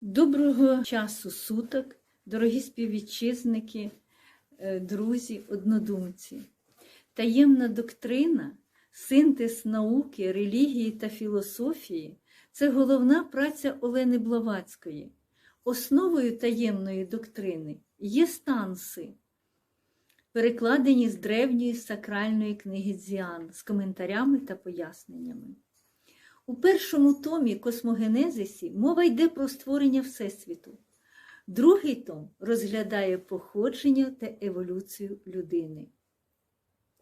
Доброго часу суток, дорогі співвітчизники, е, друзі, однодумці. Таємна доктрина, синтез науки, релігії та філософії це головна праця Олени Блаватської. Основою таємної доктрини є станси, перекладені з древньої сакральної книги Дзіан з коментарями та поясненнями. У першому томі Космогенезисі мова йде про створення Всесвіту. Другий том розглядає походження та еволюцію людини.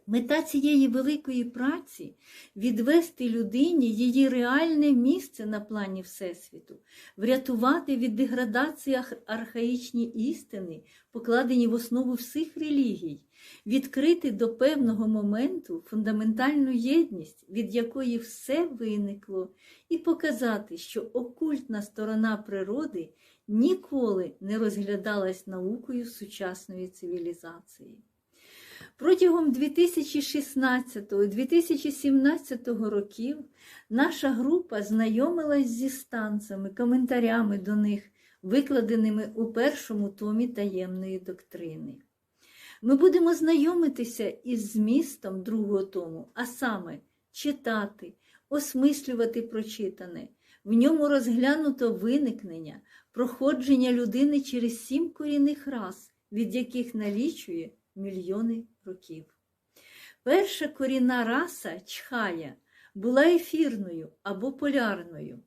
Мета цієї великої праці відвести людині її реальне місце на плані Всесвіту, врятувати від деградації архаїчні істини, покладені в основу всіх релігій, відкрити до певного моменту фундаментальну єдність, від якої все виникло, і показати, що окультна сторона природи ніколи не розглядалась наукою сучасної цивілізації. Протягом 2016-2017 років наша група знайомилась зі станцями, коментарями до них, викладеними у першому томі таємної доктрини. Ми будемо знайомитися із змістом другого тому, а саме читати, осмислювати прочитане. В ньому розглянуто виникнення, проходження людини через сім корінних рас, від яких налічує мільйони років. Перша корінна раса чхая була ефірною або полярною,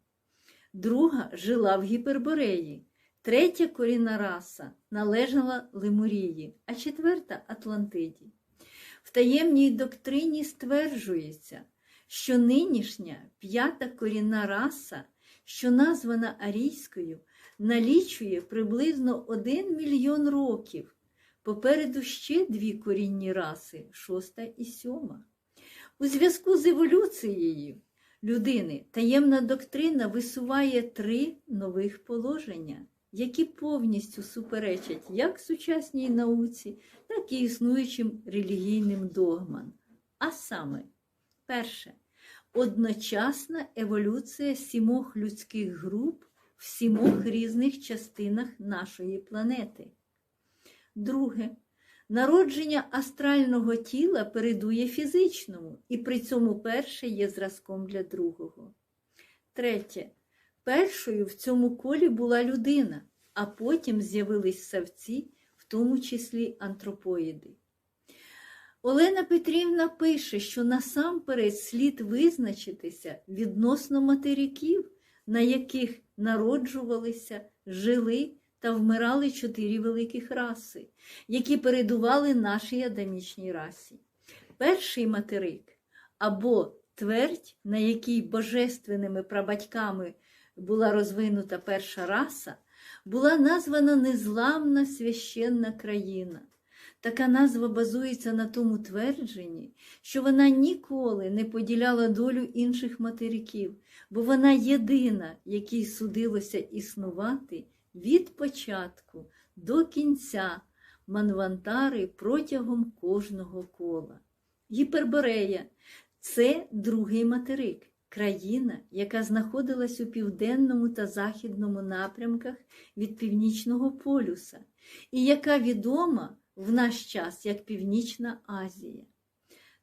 друга жила в Гіпербореї, третя корінна раса належала Лемурії, а четверта Атлантиді. В таємній доктрині стверджується, що нинішня п'ята корінна раса, що названа арійською, налічує приблизно 1 мільйон років. Попереду ще дві корінні раси, шоста і сьома. У зв'язку з еволюцією людини таємна доктрина висуває три нових положення, які повністю суперечать як сучасній науці, так і існуючим релігійним догмам. А саме, перше, одночасна еволюція сімох людських груп в сімох різних частинах нашої планети. Друге, народження астрального тіла передує фізичному, і при цьому перше є зразком для другого. Третє, першою в цьому колі була людина, а потім з'явились савці, в тому числі антропоїди. Олена Петрівна пише, що насамперед слід визначитися відносно материків, на яких народжувалися, жили та вмирали чотири великих раси, які передували нашій адамічній расі. Перший материк або твердь, на якій божественними прабатьками була розвинута перша раса, була названа незламна священна країна. Така назва базується на тому твердженні, що вона ніколи не поділяла долю інших материків, бо вона єдина, якій судилося існувати від початку до кінця манвантари протягом кожного кола. Гіперборея це другий материк, країна, яка знаходилась у південному та західному напрямках від Північного полюса, і яка відома в наш час як Північна Азія.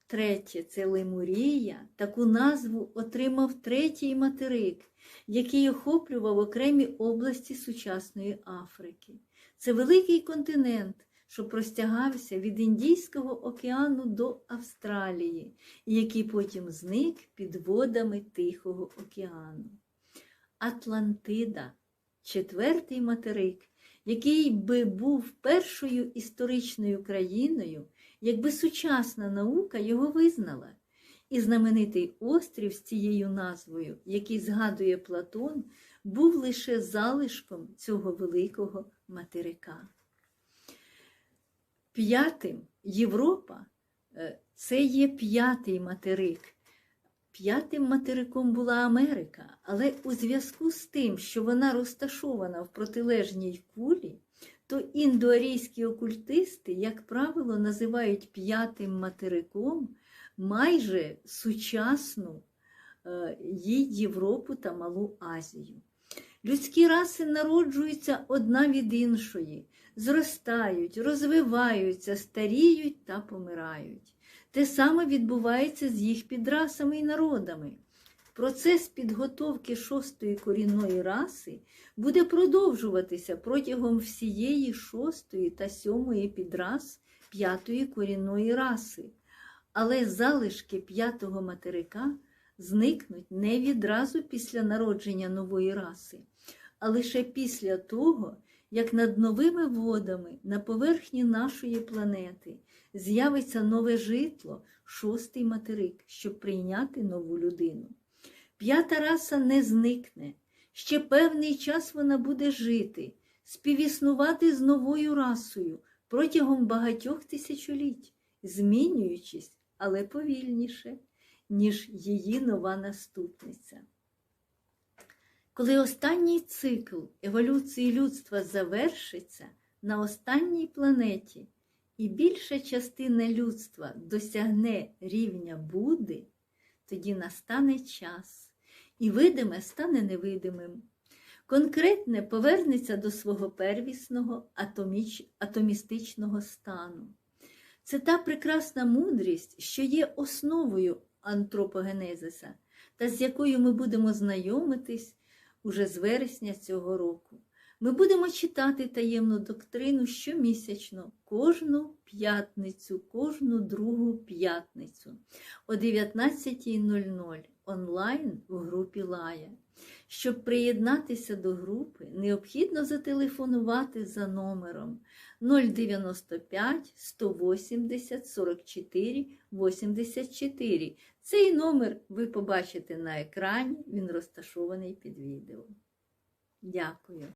Третє це Лемурія. Таку назву отримав третій материк, який охоплював окремі області сучасної Африки. Це великий континент, що простягався від Індійського океану до Австралії, який потім зник під водами Тихого океану. Атлантида, четвертий материк, який би був першою історичною країною, якби сучасна наука його визнала. І знаменитий острів з цією назвою, який згадує Платон, був лише залишком цього великого материка. П'ятим Європа е, це є п'ятий материк. П'ятим материком була Америка, але у зв'язку з тим, що вона розташована в протилежній кулі, то індоарійські окультисти, як правило, називають п'ятим материком майже сучасну е, їй Європу та Малу Азію. Людські раси народжуються одна від іншої, зростають, розвиваються, старіють та помирають. Те саме відбувається з їх підрасами і народами. Процес підготовки шостої корінної раси буде продовжуватися протягом всієї шостої та сьомої підрас п'ятої корінної раси, але залишки п'ятого материка зникнуть не відразу після народження нової раси, а лише після того, як над новими водами на поверхні нашої планети з'явиться нове житло, шостий материк, щоб прийняти нову людину. П'ята раса не зникне. Ще певний час вона буде жити, співіснувати з новою расою протягом багатьох тисячоліть, змінюючись, але повільніше, ніж її нова наступниця. Коли останній цикл еволюції людства завершиться на останній планеті, і більша частина людства досягне рівня Будди, тоді настане час, і видиме стане невидимим. Конкретне повернеться до свого первісного атоміч... атомістичного стану. Це та прекрасна мудрість, що є основою антропогенезиса, та з якою ми будемо знайомитись уже з вересня цього року. Ми будемо читати таємну доктрину щомісячно, кожну п'ятницю, кожну другу п'ятницю о 19.00 онлайн в групі Лая. Щоб приєднатися до групи, необхідно зателефонувати за номером 095 180 44 84. Цей номер ви побачите на екрані, він розташований під відео. Дякую.